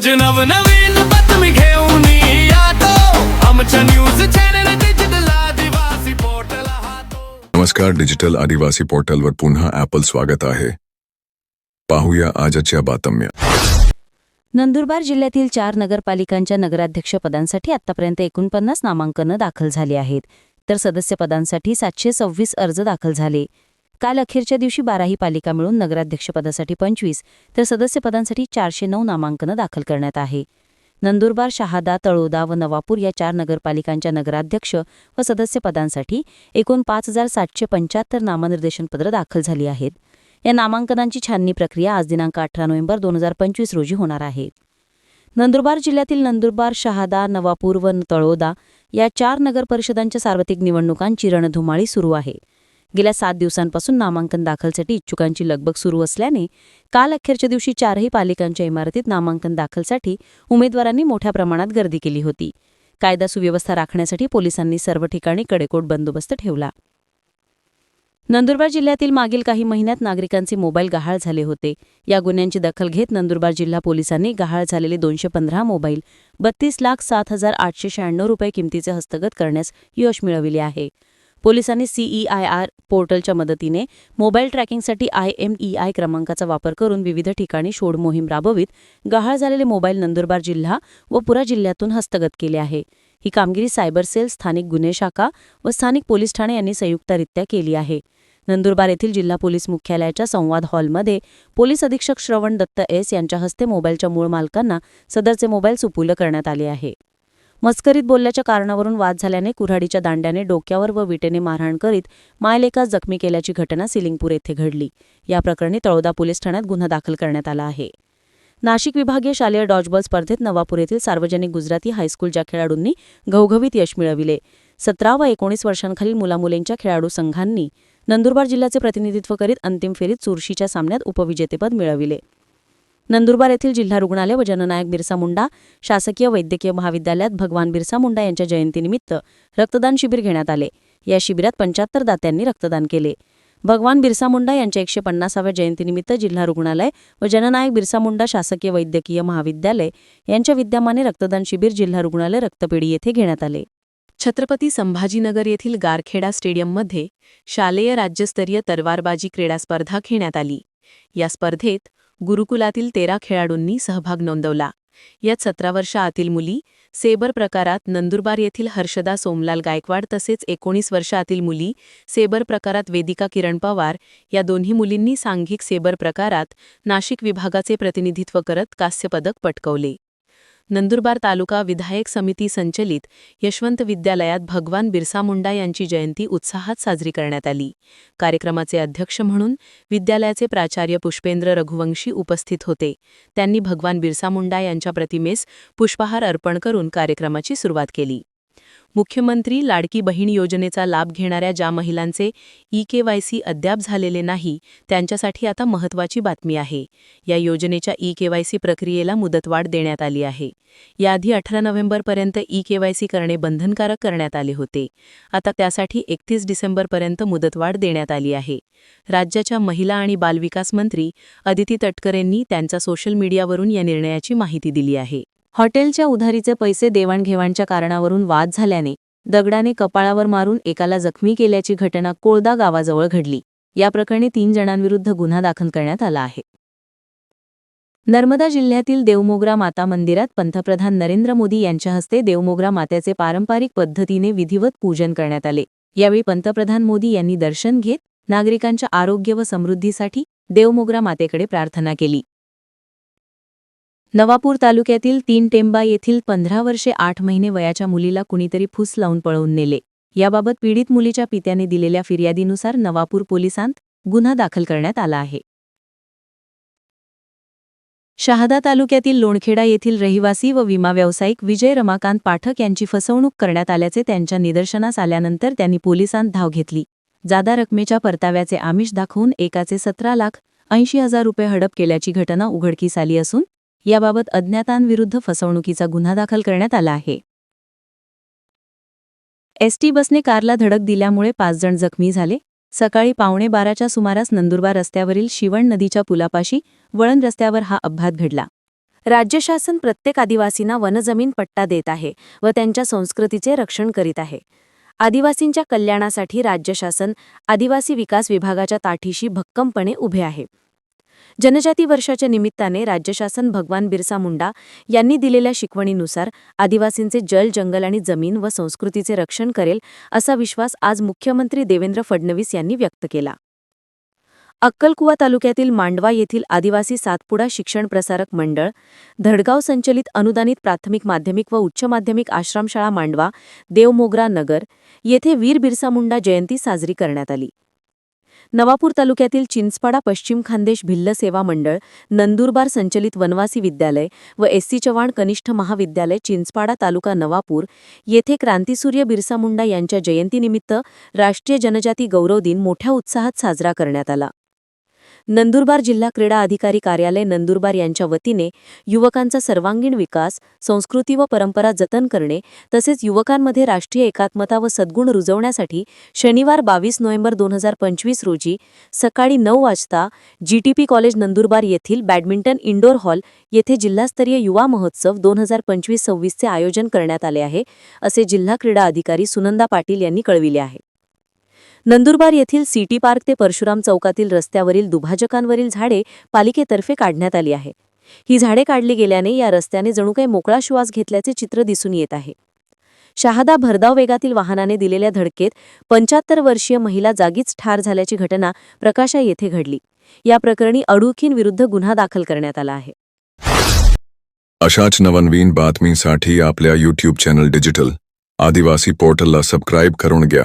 रोज नवनवीन बातमी घेऊन येतो. आमच्या न्यूज चॅनल डिजिटल आदिवासी पोर्टल नमस्कार डिजिटल आदिवासी पोर्टलवर पुन्हा ॲपल स्वागत आहे. पाहूया आजच्या बातम्या. नंदुरबार जिल्ह्यातील चार नगरपालिकांच्या नगराध्यक्षपदांसाठी आतापर्यंत एकोणपन्नास नामांकनं दाखल झाली आहेत. तर सदस्यपदांसाठी सातशे सव्वीस अर्ज दाखल झाले. काल अखेरच्या दिवशी बाराही पालिका मिळून नगराध्यक्षपदासाठी पंचवीस तर सदस्यपदांसाठी चारशे नऊ नामांकनं दाखल करण्यात आहे. नंदुरबार शहादा तळोदा व नवापूर या चार नगरपालिकांच्या नगराध्यक्ष व सदस्यपदांसाठी एकूण पाच हजार सातशे पंच्याहत्तर नामनिर्देशनपत्रं दाखल झाली आहेत. या नामांकनांची छाननी प्रक्रिया आज दिनांक अठरा नोव्हेंबर दोन हजार पंचवीस रोजी होणार आहे. नंदुरबार जिल्ह्यातील नंदुरबार शहादा नवापूर व तळोदा या चार नगरपरिषदांच्या सार्वत्रिक निवडणुकांची रणधुमाळी सुरू आहे. गेल्या सात दिवसांपासून नामांकन दाखलसाठी इच्छुकांची लगबग सुरू असल्याने काल अखेरच्या दिवशी चारही पालिकांच्या इमारतीत नामांकन दाखलसाठी उमेदवारांनी मोठ्या प्रमाणात गर्दी केली होती. कायदा सुव्यवस्था राखण्यासाठी पोलिसांनी सर्व ठिकाणी कडेकोट बंदोबस्त ठेवला. नंदुरबार जिल्ह्यातील मागील काही महिन्यात नागरिकांचे मोबाईल गहाळ झाले होते. या गुन्ह्यांची दखल घेत नंदुरबार जिल्हा पोलिसांनी गहाळ झालेले दोनशे पंधरा मोबाईल बत्तीस लाख सात हजार आठशे शहाण्णव रुपये किमतीचे हस्तगत करण्यास यश मिळविले आहे. पोलिसांनी सीईआयआर पोर्टलच्या मदतीने मोबाईल ट्रॅकिंगसाठी आयएमईआय क्रमांकाचा वापर करून विविध ठिकाणी शोध मोहीम राबवित गहाळ झालेले मोबाईल नंदुरबार जिल्हा व पुरा जिल्ह्यातून हस्तगत केले आहे. ही कामगिरी सायबर सेल स्थानिक गुन्हे शाखा व स्थानिक पोलीस ठाणे यांनी संयुक्तरित्या केली आहे. नंदुरबार येथील जिल्हा पोलीस मुख्यालयाच्या संवाद हॉलमध्ये पोलीस अधीक्षक श्रवण दत्त एस यांच्या हस्ते मोबाईलच्या मूळ मालकांना सदरचे मोबाईल सुपूल करण्यात आले आहे. मस्करीत बोलल्याच्या कारणावरून वाद झाल्याने कुऱ्हाडीच्या दांड्याने डोक्यावर व विटेने मारहाण करीत मायलेकास जखमी केल्याची घटना सिलिंगपूर येथे घडली. या प्रकरणी तळोदा पोलीस ठाण्यात गुन्हा दाखल करण्यात आला आहे. नाशिक विभागीय शालेय डॉजबॉल स्पर्धेत नवापूर येथील सार्वजनिक गुजराती हायस्कूलच्या खेळाडूंनी घवघवीत यश मिळविले सतरा व एकोणीस वर्षांखालील मुलामुलींच्या खेळाडू संघांनी नंदुरबार जिल्ह्याचे प्रतिनिधित्व करीत अंतिम फेरीत चुरशीच्या सामन्यात उपविजेतेपद मिळविले. नंदुरबार येथील जिल्हा रुग्णालय व जननायक बिरसा मुंडा शासकीय वैद्यकीय महाविद्यालयात भगवान बिरसा मुंडा यांच्या जयंतीनिमित्त रक्तदान शिबिर घेण्यात आले. या शिबिरात पंच्याहत्तर दात्यांनी रक्तदान केले. भगवान बिरसा मुंडा यांच्या एकशे पन्नासाव्या जयंतीनिमित्त जिल्हा रुग्णालय व जननायक बिरसा मुंडा शासकीय वैद्यकीय महाविद्यालय यांच्या विद्यमाने रक्तदान शिबिर जिल्हा रुग्णालय रक्तपेढी येथे घेण्यात आले. छत्रपती संभाजीनगर येथील गारखेडा स्टेडियममध्ये शालेय राज्यस्तरीय तरवारबाजी क्रीडा स्पर्धा घेण्यात आली. या स्पर्धेत गुरुकुलातील तेरा खेळाडूंनी सहभाग नोंदवला. यात सतरा वर्षा आतील मुली सेबर प्रकारात नंदुरबार येथील हर्षदा सोमलाल गायकवाड तसेच एकोणीस वर्षा आतील मुली सेबर प्रकारात वेदिका किरण पवार या दोन्ही मुलींनी सांघिक सेबर प्रकारात नाशिक विभागाचे प्रतिनिधित्व करत कांस्यपदक पटकवले. नंदुरबार तालुका विधायक समिती संचलित यशवंत विद्यालयात भगवान बिरसा मुंडा यांची जयंती उत्साहात साजरी करण्यात आली. कार्यक्रमाचे अध्यक्ष म्हणून विद्यालयाचे प्राचार्य पुष्पेंद्र रघुवंशी उपस्थित होते. त्यांनी भगवान बिरसा मुंडा यांच्या प्रतिमेस पुष्पहार अर्पण करून कार्यक्रमाची सुरुवात केली. मुख्यमंत्री लाडकी बहीण योजनेचा लाभ घेणाऱ्या ज्या महिलांचे ई केवायसी अद्याप झालेले नाही त्यांच्यासाठी आता महत्त्वाची बातमी आहे. या योजनेच्या ई केवायसी प्रक्रियेला मुदतवाढ देण्यात आली आहे. याआधी अठरा नोव्हेंबरपर्यंत ई केवायसी करणे बंधनकारक करण्यात आले होते. आता त्यासाठी एकतीस डिसेंबरपर्यंत मुदतवाढ देण्यात आली आहे. राज्याच्या महिला आणि बालविकास मंत्री अदिती तटकरेंनी त्यांच्या सोशल मीडियावरून या निर्णयाची माहिती दिली आहे. हॉटेलच्या उधारीचे पैसे देवाणघेवाणच्या कारणावरून वाद झाल्याने दगडाने कपाळावर मारून एकाला जखमी केल्याची घटना कोळदा गावाजवळ घडली. या प्रकरणी तीन जणांविरुद्ध गुन्हा दाखल करण्यात आला आहे. नर्मदा जिल्ह्यातील देवमोगरा माता मंदिरात पंतप्रधान नरेंद्र मोदी यांच्या हस्ते देवमोगरा मात्याचे पारंपरिक पद्धतीने विधिवत पूजन करण्यात आले. यावेळी पंतप्रधान मोदी यांनी दर्शन घेत नागरिकांच्या आरोग्य व समृद्धीसाठी देवमोगरा मातेकडे प्रार्थना केली. नवापूर तालुक्यातील तीन टेंबा येथील पंधरा वर्षे आठ महिने वयाच्या मुलीला कुणीतरी फुस लावून पळवून नेले. याबाबत पीडित मुलीच्या पित्याने दिलेल्या फिर्यादीनुसार नवापूर पोलिसांत गुन्हा दाखल करण्यात आला आहे. शहादा तालुक्यातील लोणखेडा येथील रहिवासी व विमा व्यावसायिक विजय रमाकांत पाठक यांची फसवणूक करण्यात आल्याचे त्यांच्या निदर्शनास आल्यानंतर त्यांनी पोलिसांत धाव घेतली. जादा रकमेच्या परताव्याचे आमिष दाखवून एकाचे सतरा लाख ऐंशी हजार रुपये हडप केल्याची घटना उघडकीस आली असून याबाबत अज्ञातांविरुद्ध फसवणुकीचा गुन्हा दाखल करण्यात आला आहे. एसटी बसने कारला धडक दिल्यामुळे पाच जण जखमी झाले. सकाळी पावणे बाराच्या सुमारास नंदुरबार रस्त्यावरील शिवण नदीच्या पुलापाशी वळण रस्त्यावर हा अपघात घडला. राज्य शासन प्रत्येक आदिवासींना वनजमीन पट्टा देत आहे व त्यांच्या संस्कृतीचे रक्षण करीत आहे. आदिवासींच्या कल्याणासाठी राज्य शासन आदिवासी विकास विभागाच्या ताठीशी भक्कमपणे उभे आहे. जनजाती वर्षाच्या निमित्ताने राज्य शासन भगवान बिरसा मुंडा यांनी दिलेल्या शिकवणीनुसार आदिवासींचे जल जंगल आणि जमीन व संस्कृतीचे रक्षण करेल असा विश्वास आज मुख्यमंत्री देवेंद्र फडणवीस यांनी व्यक्त केला. अक्कलकुवा तालुक्यातील मांडवा येथील आदिवासी सातपुडा शिक्षण प्रसारक मंडळ धडगाव संचलित अनुदानित प्राथमिक माध्यमिक व उच्च माध्यमिक आश्रमशाळा मांडवा देवमोगरा नगर येथे वीर बिरसा मुंडा जयंती साजरी करण्यात आली. नवापूर तालुक्यातील चिंचपाडा पश्चिम खानदेश भिल्ल सेवा मंडळ नंदुरबार संचलित वनवासी विद्यालय व एस सी चव्हाण कनिष्ठ महाविद्यालय चिंचपाडा तालुका नवापूर येथे क्रांतीसूर्य बिरसा मुंडा यांच्या जयंतीनिमित्त राष्ट्रीय जनजाती गौरव दिन मोठ्या उत्साहात साजरा करण्यात आला. नंदुरबार जिल्हा क्रीडा अधिकारी कार्यालय नंदुरबार यांच्या वतीने युवकांचा सर्वांगीण विकास संस्कृती व परंपरा जतन करणे तसेच युवकांमध्ये राष्ट्रीय एकात्मता व सद्गुण रुजवण्यासाठी शनिवार बावीस नोव्हेंबर दोन हजार पंचवीस रोजी सकाळी नऊ वाजता जीटीपी कॉलेज नंदुरबार येथील बॅडमिंटन इंडोर हॉल येथे जिल्हास्तरीय युवा महोत्सव दोन हजार पंचवीस सव्वीसचे आयोजन करण्यात आले आहे असे जिल्हा क्रीडा अधिकारी सुनंदा पाटील यांनी कळविले आहे. नंदुरबार येथील सिटी पार्क ते परशुराम चौकातील रस्त्यावरील दुभाजकांवरील झाडे पालिकेतर्फे काढण्यात आली आहे. ही झाडे काढली गेल्याने या रस्त्याने जणू काही मोकळा श्वास घेतल्याचे चित्र दिसून येत आहे. शहादा भरधाव वेगातील वाहनाने दिलेल्या धडकेत पंच्याहत्तर वर्षीय महिला जागीच ठार झाल्याची घटना प्रकाशा येथे घडली. या प्रकरणी अडुखींविरुद्ध गुन्हा दाखल करण्यात आला आहे. अशाच नवनवीन बातमीसाठी आपल्या यूट्यूब चॅनल डिजिटल आदिवासी पोर्टलला सबस्क्राईब करून घ्या.